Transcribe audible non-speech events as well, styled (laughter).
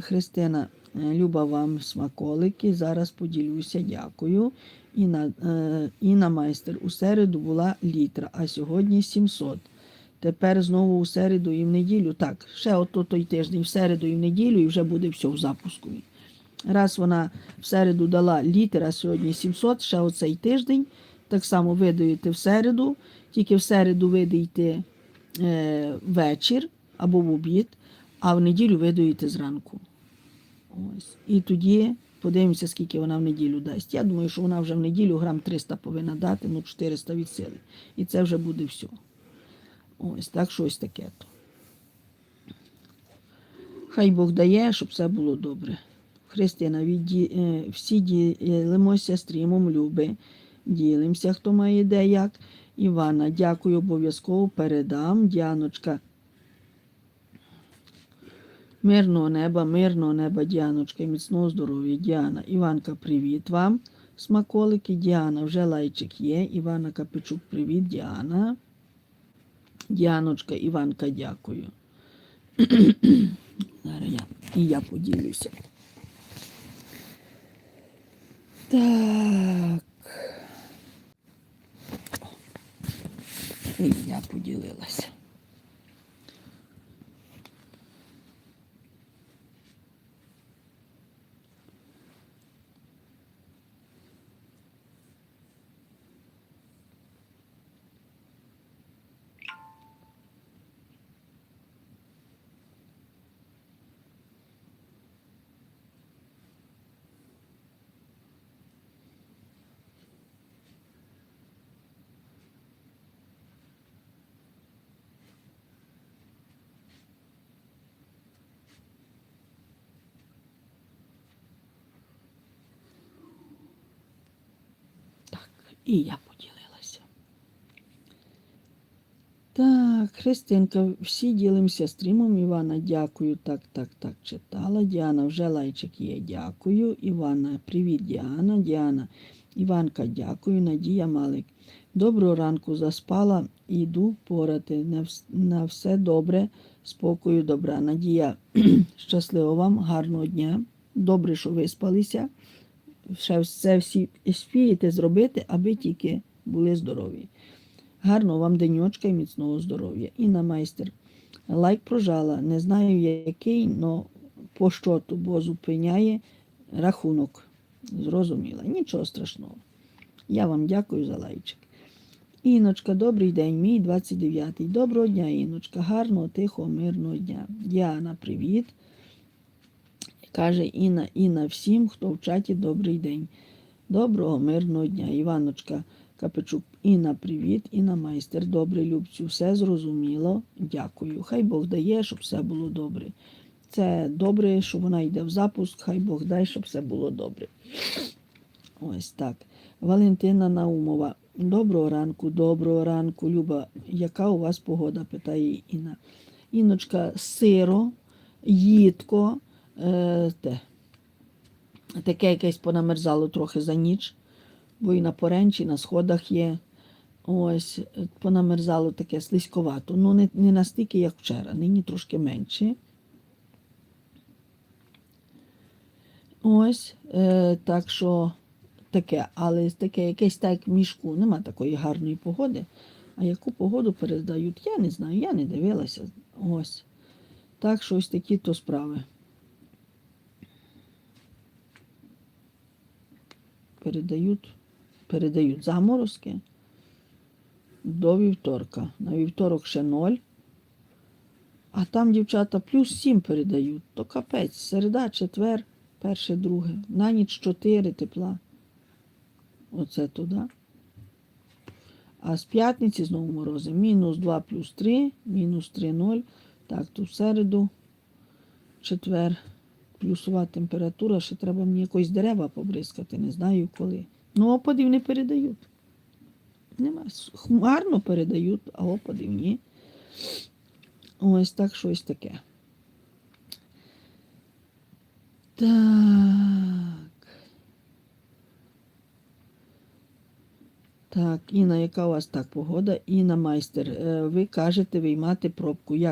Христина, е, люба вам смаколики. Зараз поділюся, дякую. Інна, е, Інна майстер, у середу була літра, а сьогодні 700. Тепер знову у середу і в неділю. Так, ще ото той тиждень, в середу і в неділю, і вже буде все в запуску. Раз вона в середу дала літр, а сьогодні 700, ще оцей тиждень. Так само видаєте в середу, тільки в середу видаєте е, вечір або в обід, а в неділю видаєте зранку. Ось. І тоді подивимося, скільки вона в неділю дасть. Я думаю, що вона вже в неділю грам 300 повинна дати, ну 400 від сили. І це вже буде все. Ось так щось таке. то. Хай Бог дає, щоб все було добре. Христина, відді... е, всі ділимося стрімом люби. Ділимося, хто має де як. Івана, дякую, обов'язково передам. Діаночка. Мирного неба, мирного неба, Діаночка, міцного здоров'я. Діана. Іванка, привіт вам. Смаколики, Діана, вже лайчик є. Івана Капичук, привіт, Діана. Діаночка, Іванка, дякую. (clears throat) Зараз я, і я поділюся. Так. І я поділилася. І я поділилася. Так, Христинка, всі ділимося стрімом. Івана, дякую. Так, так, так, читала. Діана, вже лайчик є. Дякую. Івана, привіт, Діана. Діана. Іванка, дякую. Надія Малик. Доброго ранку заспала, іду порати. На, все добре, спокою, добра. Надія, (clears throat) щасливо вам, гарного дня. Добре, що виспалися ще все всі спієте зробити, аби тільки були здорові. Гарного вам денечка і міцного здоров'я. Інна майстер. Лайк прожала. Не знаю який, але по щоту, бо зупиняє рахунок. Зрозуміла. Нічого страшного. Я вам дякую за лайчик. Іночка, добрий день, мій 29-й. Доброго дня, Іночка. Гарного, тихого, мирного дня. Діана, привіт. Каже Інна, Інна всім, хто в чаті добрий день. Доброго, мирного дня. Іваночка Капичук, Інна, привіт, Інна майстер, добрий Любцю, все зрозуміло. Дякую. Хай Бог дає, щоб все було добре. Це добре, що вона йде в запуск, хай Бог дай, щоб все було добре. Ось так. Валентина Наумова. Доброго ранку, доброго ранку, Люба. Яка у вас погода? питає Інна. Інночка, сиро, їдко, е, те, таке якесь понамерзало трохи за ніч, бо і на поренчі, і на сходах є. Ось, е, понамерзало таке слизьковато. Ну, не, не настільки, як вчора, нині трошки менше. Ось, е, так що таке, але таке якесь так в мішку. Нема такої гарної погоди. А яку погоду передають, я не знаю, я не дивилася. Ось. Так що ось такі то справи. Передають, передають заморозки до вівторка. На вівторок ще ноль. А там дівчата плюс сім передають. То капець. Середа, четвер, перше, друге. На ніч чотири тепла. Оце туди. А з п'ятниці знову морози. Мінус 2 плюс 3, мінус 3, 0. Так, то в середу, четвер, плюсова температура, ще треба мені якось дерева побризкати, не знаю коли. Ну, опадів не передають. Нема. Хмарно передають, а опадів ні. Ось так щось таке. Так. Так, Інна, яка у вас так погода? Інна майстер, е, ви кажете виймати пробку. Як